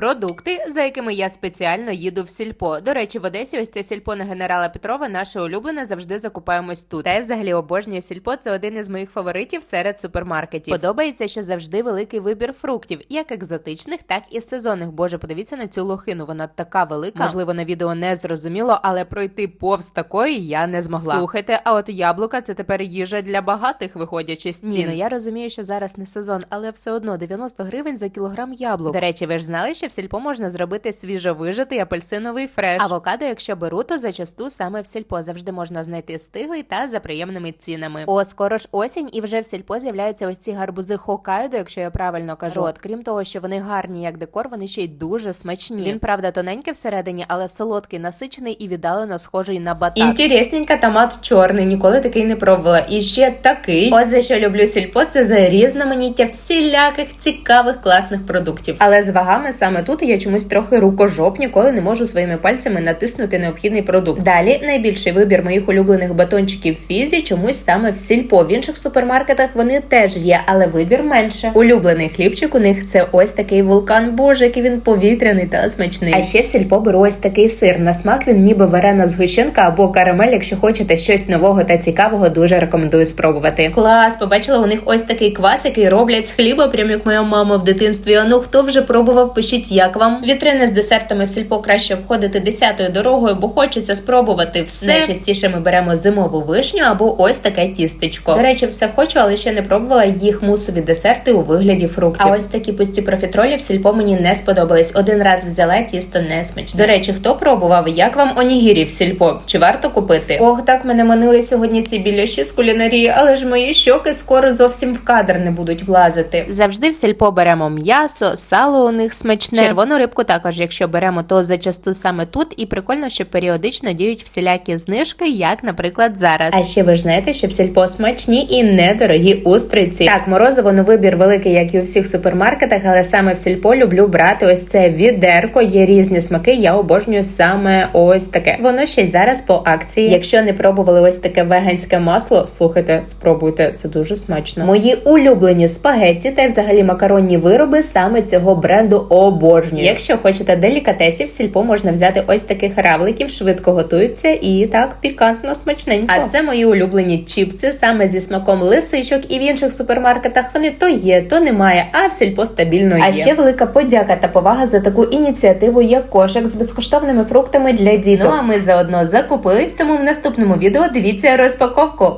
Продукти, за якими я спеціально їду в сільпо. До речі, в Одесі ось це сільпо на генерала Петрова, наше улюблене, завжди закупаємось тут. Та я взагалі обожнюю сільпо. Це один із моїх фаворитів серед супермаркетів. Подобається, що завжди великий вибір фруктів, як екзотичних, так і сезонних. Боже, подивіться на цю лохину. Вона така велика. Можливо, на відео не зрозуміло, але пройти повз такої я не змогла. Слухайте, а от яблука це тепер їжа для багатих, виходячи з цін. Ні, ну я розумію, що зараз не сезон, але все одно 90 гривень за кілограм яблук. До речі, ви ж знали, що в сільпо можна зробити свіжовижитий апельсиновий фреш. Авокадо, якщо беру, то зачасту саме в сільпо завжди можна знайти стиглий та за приємними цінами. О, скоро ж осінь, і вже в сільпо з'являються ось ці гарбузи Хокайдо, якщо я правильно кажу. От крім того, що вони гарні як декор, вони ще й дуже смачні. Він правда тоненький всередині, але солодкий, насичений і віддалено схожий на батат. Інтересненька томат чорний, ніколи такий не пробувала. І ще такий. Ось за що люблю сільпо, це за різноманіття всіляких цікавих класних продуктів. Але з вагами саме тут я чомусь трохи рукожоп, ніколи не можу своїми пальцями натиснути необхідний продукт. Далі найбільший вибір моїх улюблених батончиків фізі чомусь саме в сільпо. В інших супермаркетах вони теж є, але вибір менше. Улюблений хлібчик у них це ось такий вулкан. Боже, який він повітряний та смачний. А ще в сільпо беру ось такий сир. На смак він ніби варена згущенка або карамель. Якщо хочете щось нового та цікавого, дуже рекомендую спробувати. Клас, побачила у них ось такий квас, який роблять з хліба, прям як моя мама в дитинстві. А ну хто вже пробував, пишіть, як вам. Вітрини з десертами в сільпо краще обходити десятою дорогою, бо хочеться спробувати все. Найчастіше ми беремо зимову вишню або ось таке тістечко. До речі, все хочу, але ще не пробувала їх мусові десерти у вигляді фруктів. А ось такі пусті профітролі в сільпо мені не сподобались. Один раз взяла тісто не смачне. До речі, хто пробував? Як вам онігірі в сільпо? Чи варто купити? Ох, так мене манили сьогодні ці біляші з кулінарії, але ж мої щоки скоро зовсім в кадр не будуть влазити. Завжди в сільпо беремо м'ясо, сало у них смачне. Червону рибку також, якщо беремо, то зачасту саме тут. І прикольно, що періодично діють всілякі знижки, як, наприклад, зараз. А ще ви ж знаєте, що в сільпо смачні і недорогі устриці. Так, морозиво ну вибір великий, як і у всіх супермаркетах, але саме в сільпо люблю брати ось це відерко. Є різні смаки. Я обожнюю саме ось таке. Воно ще й зараз по акції. Якщо не пробували ось таке веганське масло, слухайте, спробуйте, це дуже смачно. Мої улюблені спагетті та взагалі макаронні вироби саме цього бренду обожнюю. Якщо хочете делікатесів, сільпо можна взяти ось таких равликів, швидко готуються і так пікантно смачненько. А це мої улюблені чіпси саме зі смаком лисичок, і в інших супермаркетах вони то є, то немає, а в сільпо стабільно є. А ще велика подяка та повага за таку ініціативу, як кошик з безкоштовними фруктами для діток. Ну а ми заодно закупились, тому в наступному відео дивіться розпаковку.